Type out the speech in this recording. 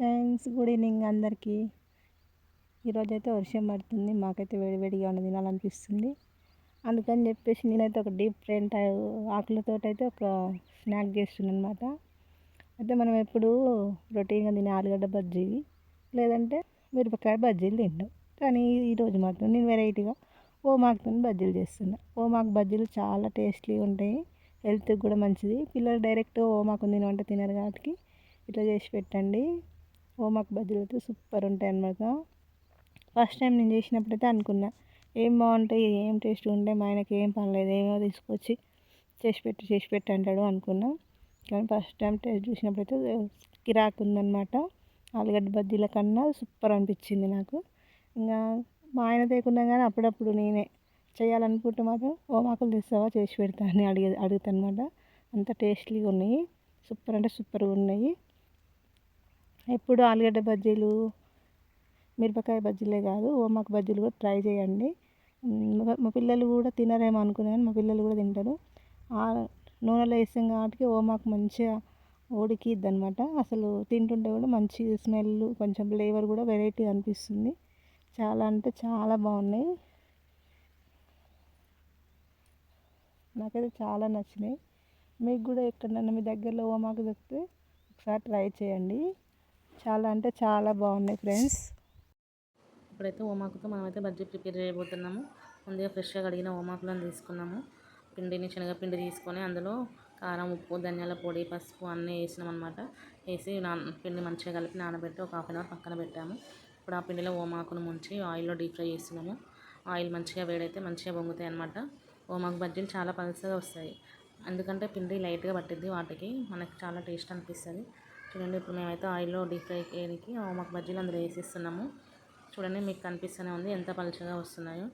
Friends good evening అందరికీ. ఈరోజైతే వర్షం పడుతుంది మాకైతే వేడివేడిగా ఉన్న తినాలనిపిస్తుంది. అందుకని చెప్పేసి నేనైతే ఒక డిఫరెంట్ ఆకులతో అయితే ఒక స్నాక్ చేస్తున్నాను అనమాట అయితే మనం ఎప్పుడు రొటీన్గా తినే ఆలుగడ్డ బజ్జీ లేదంటే మిరపకాయ బజ్జీలు తింటాం. కానీ ఈరోజు మాత్రం నేను వెరైటీగా ఓమాకుతో బజ్జీలు చేస్తున్నా. ఓమాకు బజ్జీలు చాలా టేస్ట్లీ ఉంటాయి హెల్త్కి కూడా మంచిది. పిల్లలు డైరెక్ట్ ఓమాకు తినమంటే తినరు కాబట్టి ఇట్లా చేసి పెట్టండి. ఓమాకు బజ్జీలు అయితే సూపర్ ఉంటాయి అన్నమాట. ఫస్ట్ టైం నేను చేసినప్పుడు అయితే అనుకున్నా. ఏం బాగుంటాయి ఏం టేస్ట్ ఉంటాయి మా ఆయనకి ఏం పనిలేదు ఏమో తీసుకొచ్చి చేసి పెట్టి చేసి పెట్టి అంటాడు అనుకున్నా. కానీ ఫస్ట్ టైం టేస్ట్ చూసినప్పుడు అయితే కిరాక్ ఉందన్నమాట. ఆలుగడ్డ బజ్జీల కన్నా సూపర్ అనిపించింది నాకు. ఇంకా మా ఆయన తేకున్నా కానీ అప్పుడప్పుడు నేనే చేయాలనుకుంటే మాత్రం ఓమాకులు తెస్తావా చేసి పెడతా అని అడిగే అడుగుతానమాట అనమాట అంత టేస్టీగా ఉన్నాయి. సూపర్ అంటే సూపర్గా ఉన్నాయి. ఎప్పుడు ఆలుగడ్డ బజ్జీలు మిరపకాయ బజ్జీలే కాదు ఓమాకు బజ్జీలు కూడా ట్రై చేయండి. మా పిల్లలు కూడా తినరేమో అనుకున్నాను మా పిల్లలు కూడా తింటారు. నూనెలో వేసాం కాబట్టి ఓమాకు మంచిగా ఉడికిద్ది అనమాట అసలు తింటుంటే కూడా మంచి స్మెల్ కొంచెం ఫ్లేవర్ కూడా వెరైటీ అనిపిస్తుంది. చాలా అంటే చాలా బాగున్నాయి. నాకైతే చాలా నచ్చినాయి. మీకు కూడా ఎక్కడన్నా మీ దగ్గరలో ఓమాకు దొరికితే ఒకసారి ట్రై చేయండి. చాలా అంటే చాలా బాగున్నాయి ఫ్రెండ్స్. ఇప్పుడైతే ఓమాకుతో మనమైతే బజ్జీ ప్రిపేర్ చేయబోతున్నాము. ముందుగా ఫ్రెష్గా కడిగిన ఓమాకులను తీసుకున్నాము. పిండిని శనగపిండి తీసుకొని అందులో కారం ఉప్పు ధనియాల పొడి పసుపు అన్నీ వేసినాం అనమాట వేసి నా పిండి మంచిగా కలిపి నానబెట్టి ఒక హాఫ్ అన్ అవర్ పక్కన పెట్టాము. ఇప్పుడు ఆ పిండిలో ఓమాకును ముంచి ఆయిల్లో డీప్ ఫ్రై చేస్తున్నాము. ఆయిల్ మంచిగా వేడైతే మంచిగా పొంగుతాయి అనమాట ఓమాకు బజ్జీలు చాలా పలుసగా వస్తాయి. ఎందుకంటే పిండి లైట్గా పట్టిద్ది వాటికి. మనకి చాలా టేస్ట్ అనిపిస్తుంది. చూడండి ఇప్పుడు మేమైతే ఆయిల్లో డీప్ ఫ్రై చేయడానికి మాకు బజ్జీలు అందులో వేసేస్తున్నాము. చూడండి మీకు కనిపిస్తూనే ఉంది ఎంత పలుచగా వస్తున్నాయో.